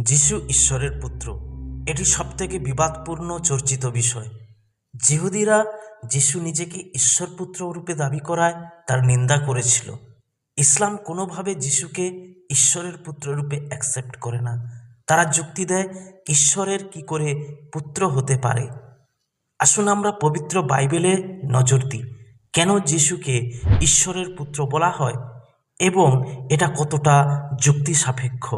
যিশু ঈশ্বরের পুত্র। এটি সবথেকে বিবাদপূর্ণ চর্চিত বিষয়। জিহুদিরা যিশু নিজেকে ঈশ্বর পুত্র রূপে দাবি করায় তার নিন্দা করেছিল। ইসলাম কোনোভাবে যিশুকে ঈশ্বরের পুত্র রূপে অ্যাকসেপ্ট করে না। তারা যুক্তি দেয়, ঈশ্বরের কি করে পুত্র হতে পারে? আসুন আমরা পবিত্র বাইবেলে নজর দিই। কেন যিশুকে ঈশ্বরের পুত্র বলা হয় এবং এটা কতটা যুক্তি সাপেক্ষ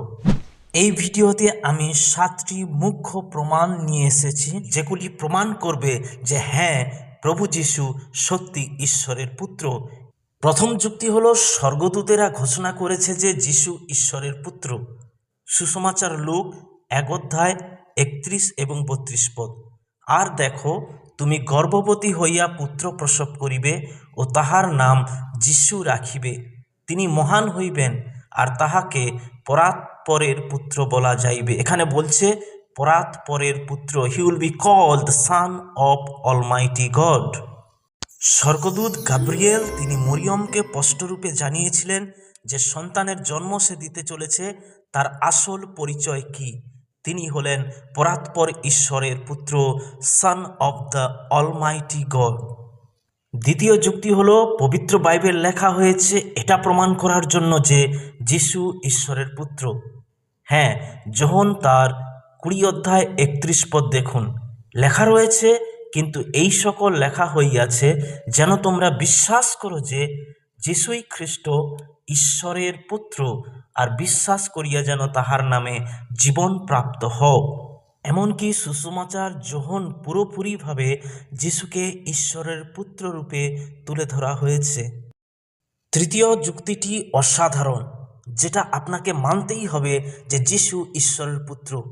এই ভিডিওতে আমি সাতটি মুখ্য প্রমাণ নিয়ে এসেছি, যেগুলি প্রমাণ করবে যে হ্যাঁ প্রভু যিশু সত্যি ঈশ্বরের পুত্র। প্রথম যুক্তি হলো, স্বর্গদূতেরা ঘোষণা করেছে যে যিশু ঈশ্বরের পুত্র। সুসমাচার লোক, এক অধ্যায়, একত্রিশ এবং বত্রিশ পদ। আর দেখো, তুমি গর্ভবতী হইয়া পুত্র প্রসব করিবে ও তাহার নাম যিশু রাখিবে। তিনি মহান হইবেন, আর তাহাকে পরাৎপরের পুত্র বলা যাইবে। এখানে বলছে, পরাত পরের পুত্র he will be call the son of almighty God স্বর্গদূত Gabriel, তিনি মরিয়মকে স্পষ্টরূপে জানিয়েছিলেন যে সন্তানের জন্ম সে দিতে চলেছে, তার আসল পরিচয় কি। তিনি হলেন পরাৎপর ঈশ্বরের পুত্র son of the almighty God দ্বিতীয় যুক্তি হলো, পবিত্র বাইবেল লেখা হয়েছে এটা প্রমাণ করার জন্য যে যিশু ঈশ্বরের পুত্র। হ্যাঁ যখন তার কুড়ি অধ্যায় একত্রিশ পদ দেখুন, লেখা রয়েছে, কিন্তু এই সকল লেখা হইয়াছে যেন তোমরা বিশ্বাস করো যে যিশুই খ্রিস্ট ঈশ্বরের পুত্র, আর বিশ্বাস করিয়া যেন তাহার নামে জীবন প্রাপ্ত হও। এমনকি সুসমাচার যখন পুরোপুরিভাবে যিশুকে ঈশ্বরের পুত্র রূপে তুলে ধরা হয়েছে। তৃতীয় যুক্তিটি অসাধারণ, যেটা আপনাকে মানতেই হবে যে যিশু ঈশ্বরের পুত্র।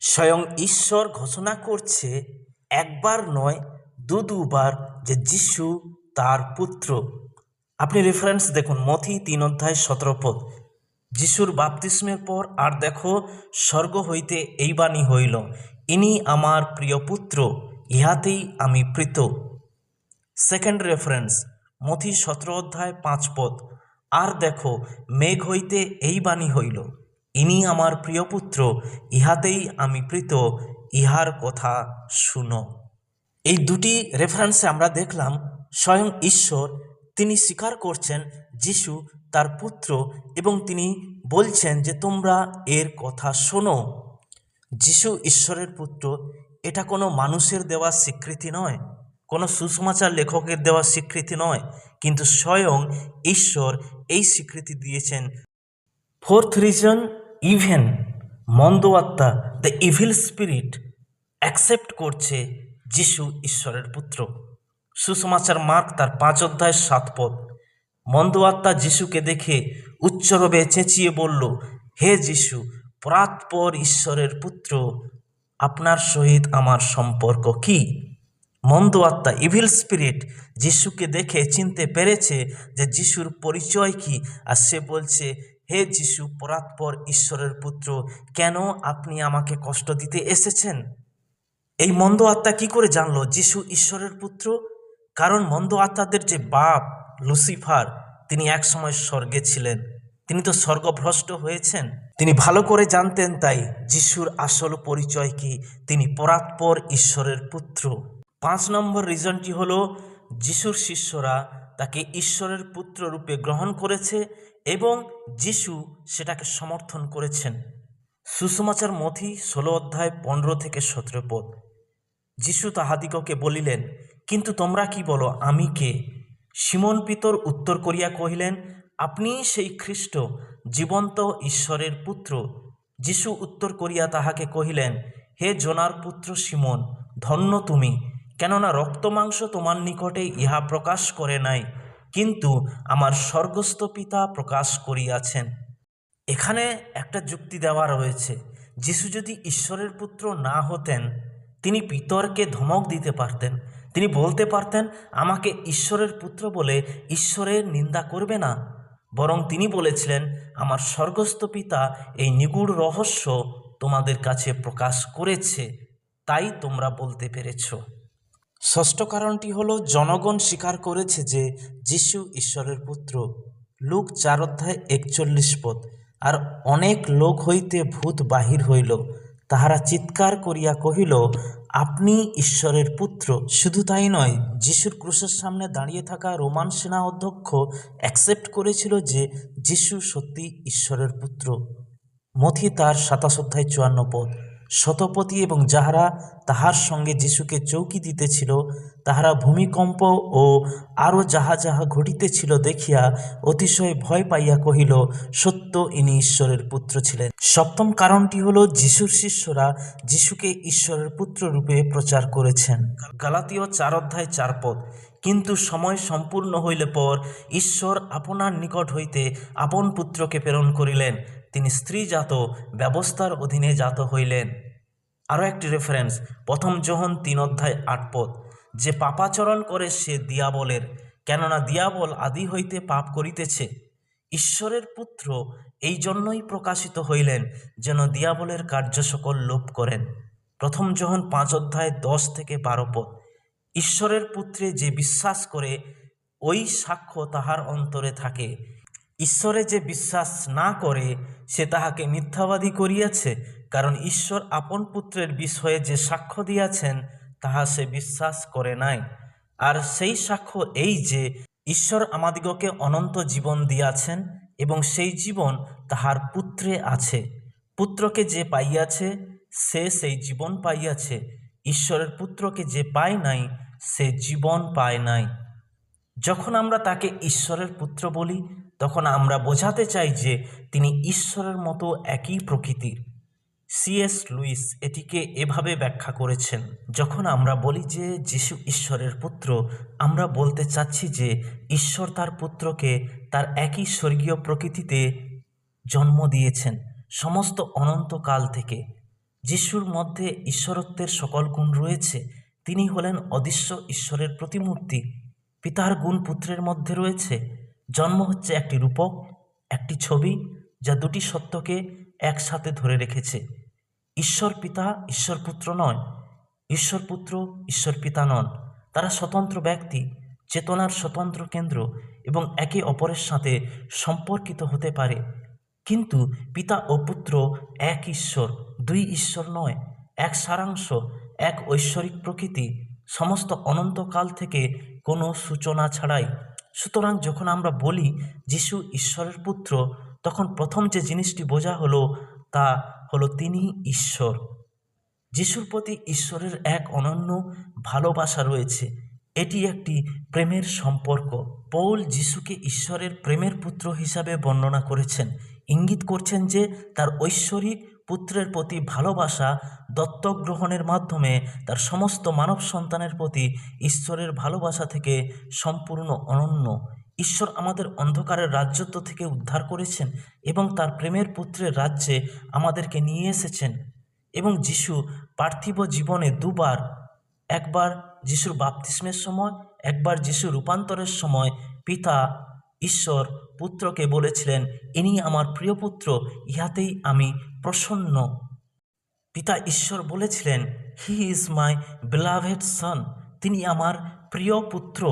স্বয়ং ঈশ্বর ঘোষণা করছে, একবার নয়, দু দুবার যে যিশু তার পুত্র। আপনি রেফারেন্স দেখুন মথি তিন অধ্যায় সতেরো পদ। যিশুর বাপতিস্মের পর আর দেখো, স্বর্গ হইতে এই বাণী হইল, ইনি আমার প্রিয় পুত্র, ইহাতেই আমি প্রীত। সেকেন্ড রেফারেন্স মথি সতেরো অধ্যায় পাঁচ পদ, আর দেখো, মেঘ হইতে এই বাণী হইল, ইনি আমার প্রিয় পুত্র, ইহাতেই আমি প্রীত, ইহার কথা শুনো। এই দুটি রেফারেন্সে আমরা দেখলাম, স্বয়ং ঈশ্বর তিনি স্বীকার করছেন যিশু তার পুত্র এবং তিনি বলছেন যে তোমরা এর কথা শোনো। যিশু ঈশ্বরের পুত্র, এটা কোনো মানুষের দেওয়া স্বীকৃতি নয়, কোনো সুসমাচার লেখকের দেওয়া স্বীকৃতি নয়, কিন্তু স্বয়ং ঈশ্বর এই স্বীকৃতি দিয়েছেন। ফোর্থ রিজন, ইভেন মন্দ আত্মা দ্য ইভিল স্পিরিট, অ্যাকসেপ্ট করছে যিশু ঈশ্বরের পুত্র। সুসমাচার মার্ক তার পাঁচ অধ্যায় সাত পদ। মন্দ আত্মা যিশুকে দেখে উচ্চরবে চেঁচিয়ে বলল, হে যিশু পরাৎপর ঈশ্বরের পুত্র, আপনার সহিত আমার সম্পর্ক কি? মন্দ আত্মা ইভিল স্পিরিট যিশুকে দেখে চিনতে পেরেছে যে যিশুর পরিচয় কি, আর সে বলছে, হে যিশু পরাৎপর ঈশ্বরের পুত্র, কেন আপনি আমাকে কষ্ট দিতে এসেছেন? এই মন্দ আত্মা কি করে জানলো, যিশু ঈশ্বরের পুত্র? কারণ মন্দ আত্মাদের যে বাপ লুসিফার, তিনি একসময় স্বর্গে ছিলেন। তিনি তো স্বর্গভ্রষ্ট হয়েছেন। তিনি ভালো করে জানতেন তাই যিশুর আসল পরিচয় কি? তিনি পরাৎপর ঈশ্বরের পুত্র। পাঁচ নম্বর রিজনটি হলো, যিশুর শিষ্যরা তাকে ঈশ্বরের পুত্র রূপে গ্রহণ করেছে এবং যিশু সেটাকে সমর্থন করেছেন। সুসমাচার মথি ষোলো অধ্যায় পনেরো থেকে সতেরো পদ। যিশু তাহাদিগকে বলিলেন কিন্তু তোমরা কি বলো, আমি কে? সিমন পিতর উত্তর করিয়া কহিলেন, আপনি সেই খ্রিস্ট জীবন্ত ঈশ্বরের পুত্র। যিশু উত্তর করিয়া তাহাকে কহিলেন, হে জোনার পুত্র সিমন ধন্য তুমি, কেননা রক্তমাংস তোমার নিকটে ইহা প্রকাশ করে নাই, কিন্তু আমার স্বর্গস্থ পিতা প্রকাশ করিয়াছেন। এখানে একটা যুক্তি দেওয়া রয়েছে, যিশু যদি ঈশ্বরের পুত্র না হতেন, তিনি পিতরকে ধমক দিতে পারতেন। তিনি বলতে পারতেন, আমাকে ঈশ্বরের পুত্র বলে ঈশ্বরের নিন্দা করবে না। বরং তিনি বলেছিলেন, আমার স্বর্গস্থ পিতা এই নিগুড় রহস্য তোমাদের কাছে প্রকাশ করেছে, তাই তোমরা বলতে পেরেছ। ষষ্ঠ কারণটি হলো, জনগণ স্বীকার করেছে যে যিশু ঈশ্বরের পুত্র। লুক চার অধ্যায় একচল্লিশ পদ, আর অনেক লোক হইতে ভূত বাহির হইল, তাহারা চিৎকার করিয়া কহিল আপনি ঈশ্বরের পুত্র। শুধু তাই নয়, যিশুর ক্রুশের সামনে দাঁড়িয়ে থাকা রোমান সেনা অধ্যক্ষ অ্যাকসেপ্ট করেছিল যে যিশু সত্যি ঈশ্বরের পুত্র। মথি তার সাতাশ অধ্যায় চুয়ান্ন পদ। শতপতি এবং যাহারা তাহার সঙ্গে যিশুকে চৌকি দিতেছিল, তাহারা ভূমিকম্প ও আরও যাহা যাহা ঘটিতেছিল দেখিয়া অতিশয় ভয় পাইয়া কহিল, সত্য, ইনি ঈশ্বরের পুত্র ছিলেন। সপ্তম কারণটি হলো যিশুর শিষ্যরা যিশুকে ঈশ্বরের পুত্র রূপে প্রচার করেছেন। গালাতীয় চার অধ্যায় চার পদ, কিন্তু সময় সম্পূর্ণ হইলে পর ঈশ্বর আপনার নিকট হইতে আপন পুত্রকে প্রেরণ করিলেন। তিনি স্ত্রীজাত, ব্যবস্থার অধীনে জাত হইলেন। আরও একটি রেফারেন্স প্রথম যোহন তিন অধ্যায় আট পদ, যে পাপাচরণ করে সে দিয়াবলের, কেননা দিয়াবল আদি হইতে পাপ করিতেছে। ঈশ্বরের পুত্র এই জন্যই প্রকাশিত হইলেন, যেন দিয়াবলের কার্য সকল লোপ করেন। প্রথম যোহন পাঁচ অধ্যায় দশ থেকে বারো পদ, ঈশ্বরের পুত্রে যে বিশ্বাস করে, ওই সাক্ষ্য তাহার অন্তরে থাকে। ঈশ্বরে যে বিশ্বাস না করে, সে তাহাকে মিথ্যাবাদী করিয়াছে, কারণ ঈশ্বর আপন পুত্রের বিষয়ে যে সাক্ষ্য দিয়াছেন, তাহা সে বিশ্বাস করে নাই। আর সেই সাক্ষ্য এই যে, ঈশ্বর আমাদিগকে অনন্ত জীবন দিয়াছেন এবং সেই জীবন তাহার পুত্রে আছে। পুত্রকে যে পাইয়াছে, সে সেই জীবন পাইয়াছে। ঈশ্বরের পুত্রকে যে পায় নাই, সে জীবন পায় নাই। যখন আমরা তাকে ঈশ্বরের পুত্র বলি তখন আমরা বোঝাতে চাই যে তিনি ঈশ্বরের মতো একই প্রকৃতির। সিএস লুইস এটিকে এভাবে ব্যাখ্যা করেছেন, যখন আমরা বলি যে যিশু ঈশ্বরের পুত্র, আমরা বলতে চাচ্ছি যে ঈশ্বর তার পুত্রকে তার একই স্বর্গীয় প্রকৃতিতে জন্ম দিয়েছেন, সমস্ত অনন্তকাল থেকে। যিশুর মধ্যে ঈশ্বরত্বের সকল গুণ রয়েছে। তিনি হলেন অদৃশ্য ঈশ্বরের প্রতিমূর্তি। পিতার গুণ পুত্রের মধ্যে রয়েছে। জন্ম হচ্ছে একটি রূপক, একটি ছবি যা দুটি সত্যকে একসাথে ধরে রেখেছে। ঈশ্বর পিতা, ঈশ্বর পুত্র নয়। ঈশ্বর পুত্র, ঈশ্বর পিতা নন। তারা স্বতন্ত্র ব্যক্তি, চেতনার স্বতন্ত্র কেন্দ্র এবং একে অপরের সাথে সম্পর্কিত হতে পারে। কিন্তু পিতা ও পুত্র এক ঈশ্বর, দুই ঈশ্বর নয়। এক সারাংশ, এক ঐশ্বরিক প্রকৃতি, সমস্ত অনন্তকাল থেকে কোনো সূচনা ছাড়াই। সুতরাং যখন আমরা বলি যিশু ঈশ্বরের পুত্র, তখন প্রথম যে জিনিসটি বোঝা হলো তা হলো তিনি ঈশ্বর। যিশুর প্রতি ঈশ্বরের এক অনন্য ভালোবাসা রয়েছে। এটি একটি প্রেমের সম্পর্ক। পৌল যিশুকে ঈশ্বরের প্রেমের পুত্র হিসাবে বর্ণনা করেছেন। ইঙ্গিত করছেন যে তার ঐশ্বরিক পুত্রের প্রতি ভালোবাসা দত্তক গ্রহণের মাধ্যমে তার সমস্ত মানব সন্তানের প্রতি ঈশ্বরের ভালোবাসা থেকে সম্পূর্ণ অনন্য। ঈশ্বর আমাদের অন্ধকারের রাজ্যত্ব থেকে উদ্ধার করেছেন এবং তার প্রেমের পুত্রের রাজ্যে আমাদেরকে নিয়ে এসেছেন এবং যিশু পার্থিব জীবনে দুবার, একবার যিশুর বাপতিস্মের সময়, একবার যিশু রূপান্তরের সময় পিতা ঈশ্বর পুত্রকে বলেছিলেন, ইনি আমার প্রিয় পুত্র, ইহাতেই আমি প্রসন্ন। পিতা ঈশ্বর বলেছিলেন, হি ইজ মাই বেলাভেড সন, তিনি আমার প্রিয় পুত্র।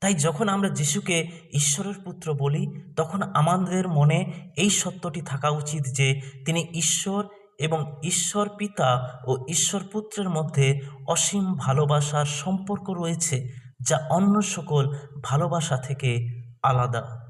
তাই যখন আমরা যিশুকে ঈশ্বরের পুত্র বলি, তখন আমাদের মনে এই সত্যটি থাকা উচিত যে তিনি ঈশ্বর এবং ঈশ্বর পিতা ও ঈশ্বর পুত্রের মধ্যে অসীম ভালোবাসার সম্পর্ক রয়েছে, যা অন্য সকল ভালোবাসা থেকে আলাদা।